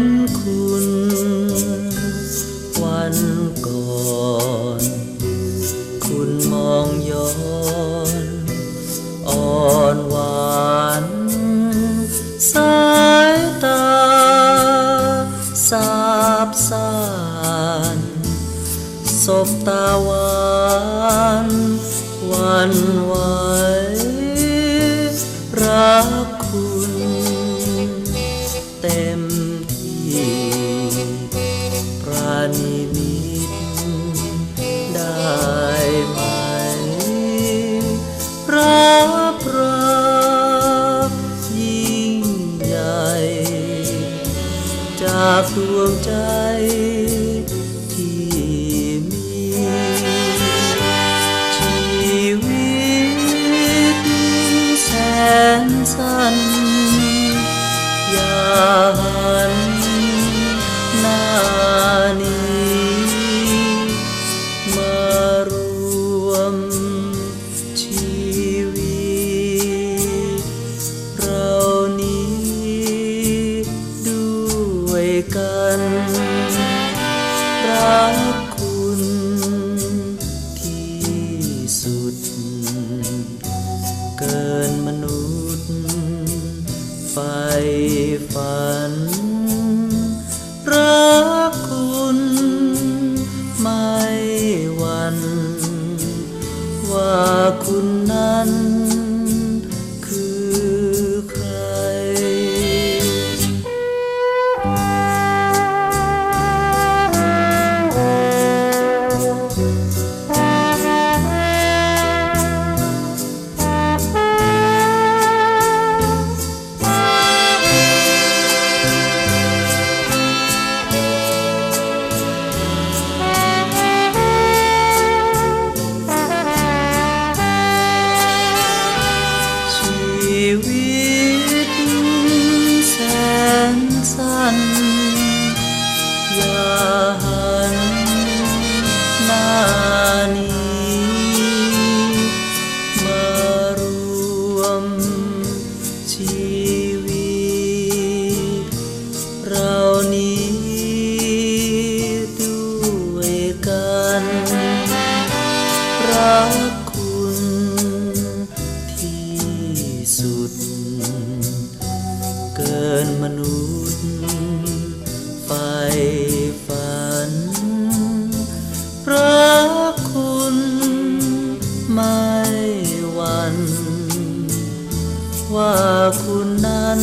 นคุณ วันก่อน คุณมองย้อนอ่อนหวานสายตาสาบสานศบตาหวานวันไหวรักคุณ เต็ม ดวงใจ กันรักคุณที่สุด เกินมนุษย์ไฟฝัน รักคุณไม่หวันว่าคุณนั้น กคุณที่สุด เกินมนุษย์ไฟฝัน รักคุณไม่หวันว่าคุณนั้น